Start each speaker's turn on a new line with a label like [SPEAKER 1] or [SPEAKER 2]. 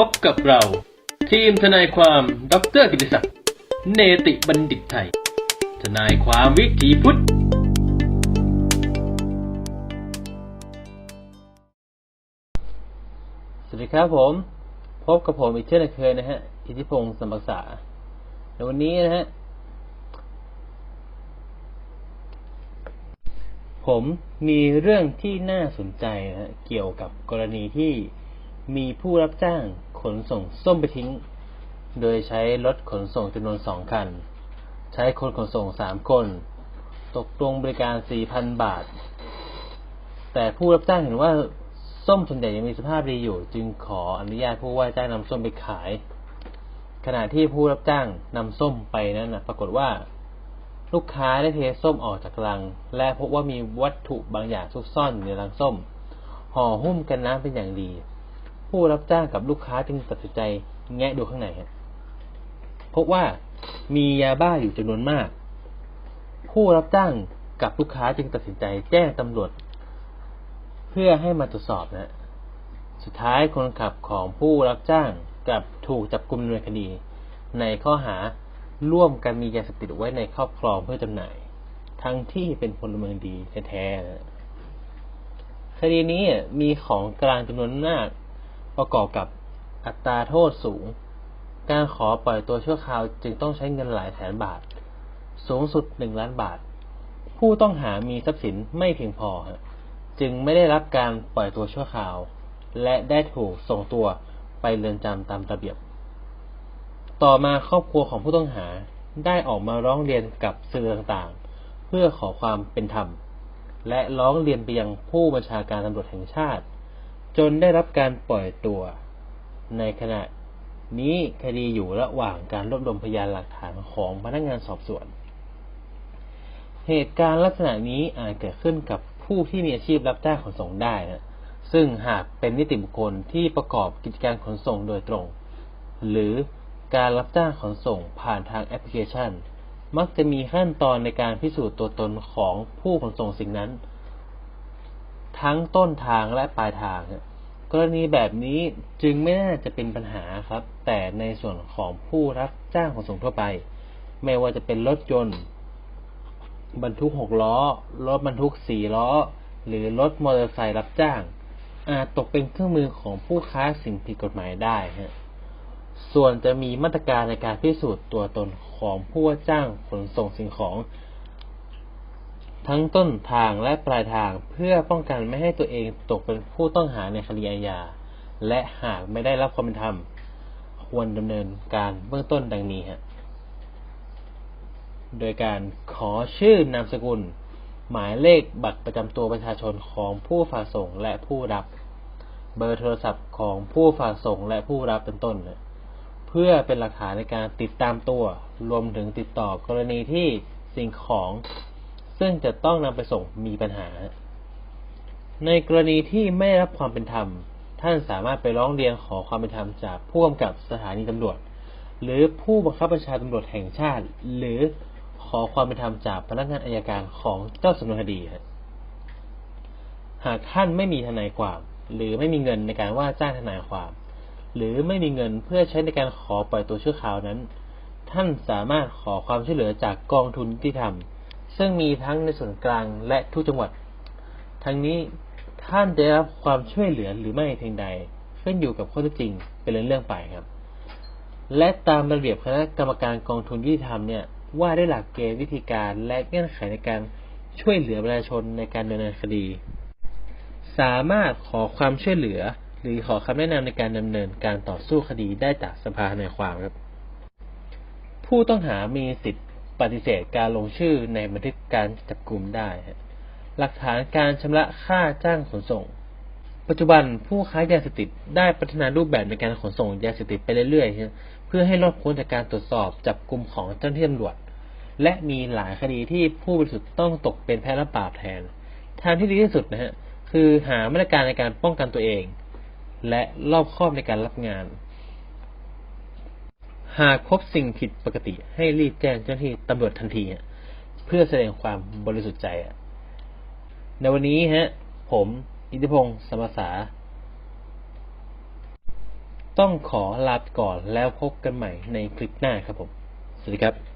[SPEAKER 1] พบกับเรา ทีมทนายความดรกิติศักดิ์เนติบัณฑิตไทย ทนายความวิถีพุทธ
[SPEAKER 2] สวัสดีครับผม พบกับผมอีกเช่นเคยนะฮะ อิทธิพงศ์สมบักษาในวันนี้นะฮะ ผมมีเรื่องที่น่าสนใจนะฮะเกี่ยวกับกรณีที่ มีผู้รับจ้างขนส่งส้มไปทิ้ง โดยใช้รถขนส่งจำนวนสองคัน ใช้คนขนส่งสามคน ตกลงบริการสี่พันบาท แต่ผู้รับจ้างเห็นว่าส้มส่วนใหญ่ยังมีสภาพดีอยู่ จึงขออนุญาตผู้ว่าจ้างนำส้มไปขาย ขณะที่ผู้รับจ้างนำส้มไปนั้นนะปรากฏว่า ลูกค้าได้เทส้มออกจากลัง และพบว่ามีวัตถุบางอย่างซุกซ่อนอยู่ในลังส้มห่อหุ้มกันน้ำเป็นอย่างดี ผู้รับจ้างกับลูกค้าจึงตัดสินใจแงะดูข้างในฮะพบว่ามียาบ้าอยู่จำนวนมาก ผู้รับจ้างกับลูกค้าจึงตัดสินใจแจ้งตำรวจ เพื่อให้มาตรวจสอบนะ สุดท้ายคนขับของผู้รับจ้างกับถูกจับกลุมดำเนินคดี ในข้อหาร่วมกันมียาเสพติดไว้ในครอบครองเพื่อจำหน่าย ทั้งที่เป็นพลเมืองดีแท้ๆคดีนี้มีของกลางจำนวนมาก ประกอบกับอัตราโทษสูง การขอปล่อยตัวชั่วคราวจึงต้องใช้เงินหลายแสนบาท สูงสุดหนึ่งล้านบาท ผู้ต้องหามีทรัพย์สินไม่เพียงพอ จึงไม่ได้รับการปล่อยตัวชั่วคราว และได้ถูกส่งตัวไปเรือนจำตามระเบียบ ต่อมาครอบครัวของผู้ต้องหาได้ออกมาร้องเรียนกับสื่อต่างๆ เพื่อขอความเป็นธรรม และร้องเรียนไปยังผู้บัญชาการตำรวจแห่งชาติ จนได้รับการปล่อยตัว ในขณะนี้คดีอยู่ระหว่างการรวบรวมพยานหลักฐานของพนักงานสอบสวน เหตุการณ์ลักษณะนี้อาจเกิดขึ้นกับผู้ที่มีอาชีพรับจ้างขนส่งได้นะซึ่งหากเป็นนิติบุคคลที่ประกอบกิจการขนส่งโดยตรง หรือการรับจ้างขนส่งผ่านทางแอปพลิเคชัน มักจะมีขั้นตอนในการพิสูจน์ตัวตนของผู้ขนส่งสิ่งนั้น ทั้งต้นทางและปลายทางกรณีแบบนี้จึงไม่น่าจะเป็นปัญหาครับ แต่ในส่วนของผู้รับจ้างขนส่งทั่วไป ไม่ว่าจะเป็นรถยนต์บรรทุกหกล้อ รถบรรทุกสี่ล้อ หรือรถมอเตอร์ไซค์รับจ้าง อาจตกเป็นเครื่องมือของผู้ค้าสิ่งผิดกฎหมายได้ฮะส่วนจะมีมาตรการในการพิสูจน์ตัวตนของผู้ว่าจ้างขนส่งสิ่งของ ทั้งต้นทางและปลายทางเพื่อป้องกันไม่ให้ตัวเองตกเป็นผู้ต้องหาในคดีอาญาและหากไม่ได้รับความเป็นธรรม ควรดำเนินการเบื้องต้นดังนี้ฮะโดยการขอชื่อนามสกุล หมายเลขบัตรประจำตัวประชาชนของผู้ฝากส่งและผู้รับ เบอร์โทรศัพท์ของผู้ฝากส่งและผู้รับเป็นต้น เพื่อเป็นหลักฐานในการติดตามตัว รวมถึงติดต่อกรณีที่สิ่งของ ซึ่งจะต้องนำไปส่งมีปัญหา ในกรณีที่ไม่ได้รับความเป็นธรรม ท่านสามารถไปร้องเรียนขอความเป็นธรรมจากผู้กำกับสถานีตำรวจ หรือผู้บังคับบัญชาตำรวจแห่งชาติ หรือขอความเป็นธรรมจากพนักงานอายการของเจ้าสำนวนคดีครับหากท่านไม่มีทนายความ หรือไม่มีเงินในการว่าจ้างทนายความ หรือไม่มีเงินเพื่อใช้ในการขอปล่อยตัวชั่วคราวนั้น ท่านสามารถขอความช่วยเหลือจากกองทุนยุติธรรม ซึ่งมีทั้งในส่วนกลางและทุกจังหวัด ทั้งนี้ท่านได้รับความช่วยเหลือหรือไม่เพียงใดขึ้นอยู่กับข้อเท็จจริงเป็นเรื่องไปครับ และตามระเบียบคณะกรรมการกองทุนยุติธรรมเนี่ยว่าได้หลักเกณฑ์วิธีการและเงื่อนไขในการช่วยเหลือประชาชนในการดำเนินคดี สามารถขอความช่วยเหลือ หรือขอคำแนะนำในการดำเนินการต่อสู้คดีได้จากสภาทนความครับ ผู้ต้องหามีสิทธิ ปฏิเสธการลงชื่อในบันทึกการจับกลุ่มได้หลักฐานการชำระค่าจ้างขนส่ง ปัจจุบันผู้ค้ายาเสพติดได้พัฒนารูปแบบในการขนส่งยาเสพติดไปเรื่อยๆ เพื่อให้รอดพ้นจากการตรวจสอบจับกลุ่มของเจ้าหน้าที่ตำรวจ และมีหลายคดีที่ผู้บริสุทธิ์ต้องตกเป็นแพ้รับบาปแทน ทางที่ดีที่สุดนะฮะคือหามาตรการในการป้องกันตัวเอง และรอบคอบในการรับงาน หากพบสิ่งผิดปกติให้รีบแจ้งเจ้าหน้าที่ตำรวจทันทีเพื่อแสดงความบริสุทธิ์ใจในวันนี้ฮะ ผมอิทธิพงศ์สมสา ต้องขอลาไปก่อนแล้วพบกันใหม่ในคลิปหน้าครับผม สวัสดีครับ